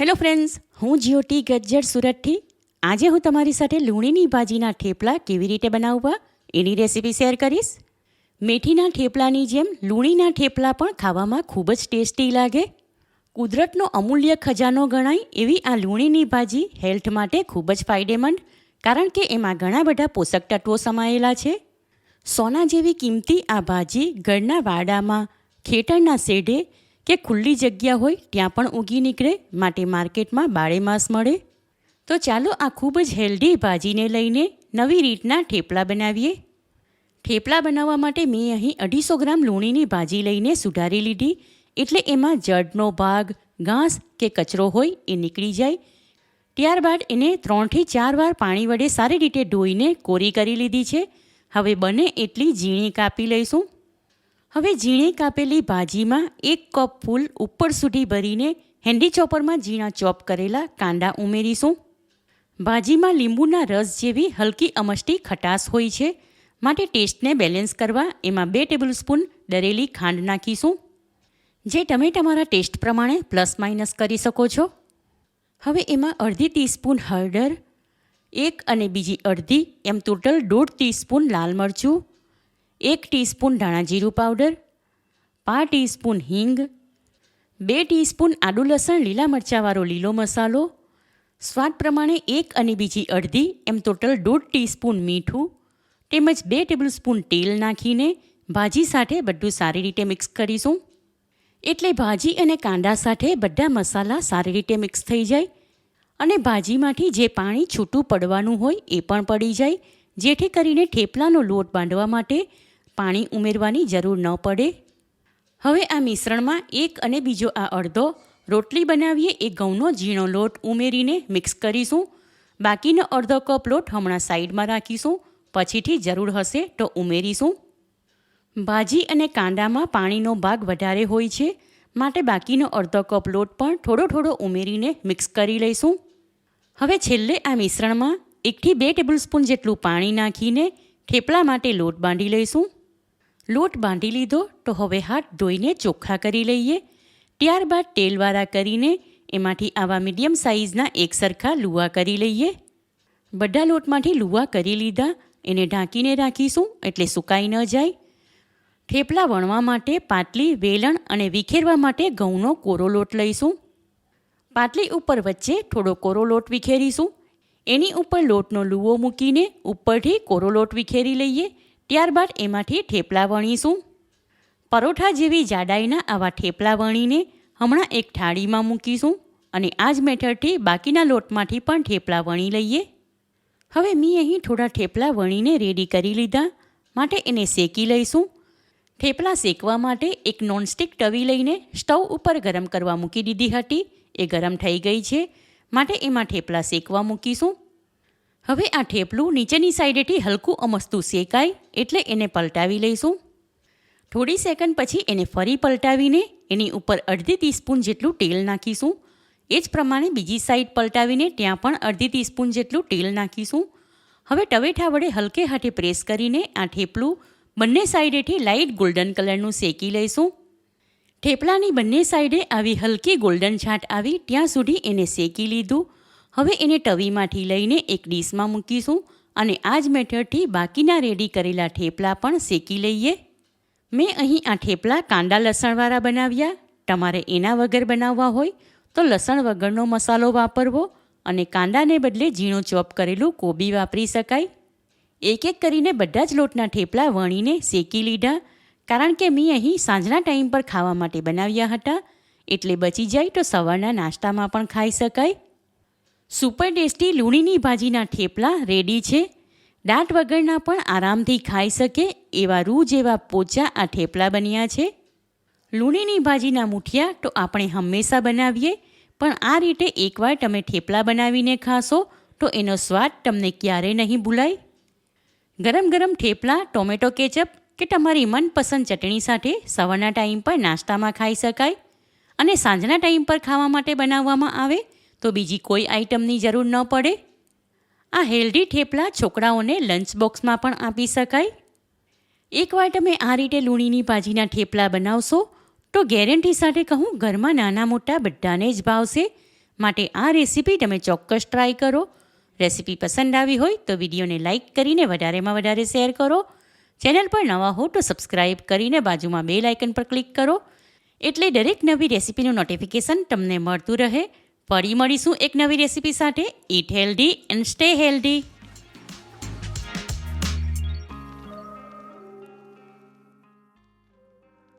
Hello friends હું જ્યોતિ ગજ્જર સુરતથી. આજે હું તમારી સાથે લૂણીની ભાજીના થેપલા કેવી રીતે બનાવવા એની રેસીપી શેર કરીશ. મેથીના થેપલાની જેમ લૂણીના થેપલા પણ ખાવામાં ખૂબ જ ટેસ્ટી લાગે. કુદરતનો અમૂલ્ય ખજાનો ગણાય એવી આ લૂણીની ભાજી હેલ્થ માટે ખૂબ જ ફાયદેમંદ, કારણ કે એમાં ઘણા બધા પોષક તત્વો સમાયેલા છે. સોના જેવી કિંમતી આ ભાજી ઘરના વાડામાં, ખેતરના શેઢે કે ખુલ્લી જગ્યા હોય ત્યાં પણ ઊગી નીકળે, માટે માર્કેટમાં બારેમાસ મળે. તો ચાલો આ ખૂબ જ હેલ્ધી ભાજીને લઈને નવી રીતના થેપલા બનાવીએ. થેપલા બનાવવા માટે મેં અહીં અઢીસો ગ્રામ લૂણીની ભાજી લઈને સુધારી લીધી. એટલે એમાં જડનો ભાગ, ઘાસ કે કચરો હોય એ નીકળી જાય. ત્યારબાદ એને ત્રણથી ચાર વાર પાણી વડે સારી રીતે ધોઈને કોરી કરી લીધી છે. હવે બને એટલી ઝીણી કાપી લઈશું. હવે ઝીણી કાપેલી ભાજીમાં એક કપ ફૂલ ઉપર સુધી ભરીને હેન્ડી ચોપરમાં ઝીણા ચોપ કરેલા કાંદા ઉમેરીશું. ભાજીમાં લીંબુના રસ જેવી હલકી અમસ્ટી ખટાશ હોય છે, માટે ટેસ્ટને બેલેન્સ કરવા એમાં બે ટેબલ સ્પૂન દરેલી ખાંડ નાખીશું. જે તમે તમારા ટેસ્ટ પ્રમાણે પ્લસ માઇનસ કરી શકો છો. હવે એમાં અડધી ટીસ્પૂન હળદર, એક અને બીજી અડધી એમ ટોટલ દોઢ ટીસ્પૂન લાલ મરચું એક ટીસ્પૂન ધાણા જીરું પાવડર, પાંચ ટીસ્પૂન હિંગ, બે ટીસ્પૂન આદુ લસણ, લીલા મરચાંવાળો લીલો મસાલો, સ્વાદ પ્રમાણે એક અને બીજી અડધી, એમ ટોટલ દોઢ ટીસ્પૂન મીઠું, તેમજ બે ટેબલસ્પૂન તેલ નાખીને ભાજી સાથે બધું સારી રીતે મિક્સ કરીશું. એટલે ભાજી અને કાંદા સાથે બધા મસાલા સારી રીતે મિક્સ થઈ જાય અને ભાજીમાંથી જે પાણી છૂટું પડવાનું હોય એ પણ પડી જાય, જેથી કરીને થેપલાનો લોટ બાંધવા માટે પાણી ઉમેરવાની જરૂર ન પડે. હવે આ મિશ્રણમાં એક અને બીજો આ અડધો રોટલી બનાવીએ, એ ઘઉંનો ઝીણો લોટ ઉમેરીને મિક્સ કરીશું. બાકીનો અડધો કપ લોટ હમણાં સાઈડમાં રાખીશું. પછીથી જરૂર હશે તો ઉમેરીશું. ભાજી અને કાંદામાં પાણીનો ભાગ વધારે હોય છે, માટે બાકીનો અડધો કપ લોટ પણ થોડો થોડો ઉમેરીને મિક્સ કરી લઈશું. હવે છેલ્લે આ મિશ્રણમાં એકથી બે ટેબલસ્પૂન જેટલું પાણી નાખીને થેપલા માટે લોટ બાંધી લઈશું. લોટ બાંધી લીધો તો હવે હાથ ધોઈને ચોખ્ખા કરી લઈએ. ત્યારબાદ તેલવાળા કરીને એમાંથી આવા મીડિયમ સાઇઝના એક સરખા લુવા કરી લઈએ. બધા લોટમાંથી લુવા કરી લીધા. એને ઢાંકીને રાખીશું એટલે સુકાઈ ન જાય. થેપલા વણવા માટે પાટલી, વેલણ અને વિખેરવા માટે ઘઉંનો કોરો લોટ લઈશું. પાટલી ઉપર વચ્ચે થોડો કોરો લોટ વિખેરીશું. એની ઉપર લોટનો લુવો મૂકીને ઉપરથી કોરો લોટ વિખેરી લઈએ. ત્યારબાદ એમાંથી થેપલા વણીશું. પરોઠા જેવી જાડાઈના આવા થેપલા વણીને હમણાં એક થાળીમાં મૂકીશું અને આ જ મેથડથી બાકીના લોટમાંથી પણ થેપલા વણી લઈએ. હવે મેં અહીં થોડા થેપલા વણીને રેડી કરી લીધા. માટે એને શેકી લઈશું. થેપલા શેકવા માટે એક નોનસ્ટિક તવી લઈને સ્ટવ ઉપર ગરમ કરવા મૂકી દીધી હતી. એ ગરમ થઈ ગઈ છે. માટે એમાં થેપલા શેકવા મૂકીશું. હવે આ ઠેપલું નીચેની સાઈડેથી હલકું અમસ્તું શેકાય એટલે એને પલટાવી લઈશું. થોડી સેકન્ડ પછી એને ફરી પલટાવીને એની ઉપર અડધી ટીસ્પૂન જેટલું તેલ નાખીશું. એ જ પ્રમાણે બીજી સાઈડ પલટાવીને ત્યાં પણ અડધી ટીસ્પૂન જેટલું તેલ નાખીશું. હવે ટવેઠા વડે હલકે હાથે પ્રેસ કરીને આ ઠેપલું બંને સાઈડેથી લાઇટ ગોલ્ડન કલરનું શેકી લઈશું. ઠેપલાની બંને સાઈડે આવી હલકી ગોલ્ડન છાટ આવી ત્યાં સુધી એને શેકી લીધું. હવે એને તવીમાંથી લઈને એક ડીશમાં મૂકીશું અને આ જ મેથડથી બાકીના રેડી કરેલા થેપલા પણ શેકી લઈએ. મેં અહીં આ થેપલા કાંદા લસણવાળા બનાવ્યા. તમારે એના વગર બનાવવા હોય તો લસણ વગરનો મસાલો વાપરવો અને કાંદાને બદલે ઝીણું ચોપ કરેલું કોબી વાપરી શકાય. એક એક કરીને બધા જ લોટના થેપલા વણીને શેકી લીધા. કારણ કે મેં અહીં સાંજના ટાઈમ પર ખાવા માટે બનાવ્યા હતા. એટલે બચી જાય તો સવારના નાસ્તામાં પણ ખાઈ શકાય. સુપર ટેસ્ટી લૂણીની ભાજીના થેપલા રેડી છે. દાંત વગરના પણ આરામથી ખાઈ શકે એવા રૂ જેવા પોચા આ થેપલા બન્યા છે. લૂણીની ભાજીના મુઠિયા તો આપણે હંમેશા બનાવીએ, પણ આ રીતે એકવાર તમે થેપલા બનાવીને ખાશો તો એનો સ્વાદ તમને ક્યારેય નહીં ભૂલાય. ગરમ ગરમ થેપલા, ટોમેટો કેચઅપ કે તમારી મનપસંદ ચટણી સાથે સવારના ટાઈમ પર નાસ્તામાં ખાઈ શકાય અને સાંજના ટાઈમ પર ખાવા માટે બનાવવામાં આવે તો બીજી કોઈ આઇટમની જરૂર ન પડે? આ હેલ્ધી થેપલા છોકરાઓને લંચ બોક્સમાં પણ આપી શકાય. એકવાર તમે આ રીતે લૂણીની ભાજીના થેપલા બનાવશો, તો ગેરંટી સાથે કહું, ઘરમાં નાના મોટા બધાને જ ભાવશે. માટે આ રેસીપી તમે ચોક્કસ ટ્રાય કરો. રેસીપી પસંદ આવી હોય તો વિડીયોને લાઇક કરીને વધારેમાં વધારે શેર કરો. ચેનલ પર નવા હો તો સબસ્ક્રાઇબ કરીને બાજુમાં બેલ આઇકન પર ક્લિક કરો. એટલે દરેક નવી રેસીપીનું નોટિફિકેશન તમને મળતું રહે. ફરી મળીશું એક નવી રેસીપી સાથે. Eat healthy and stay healthy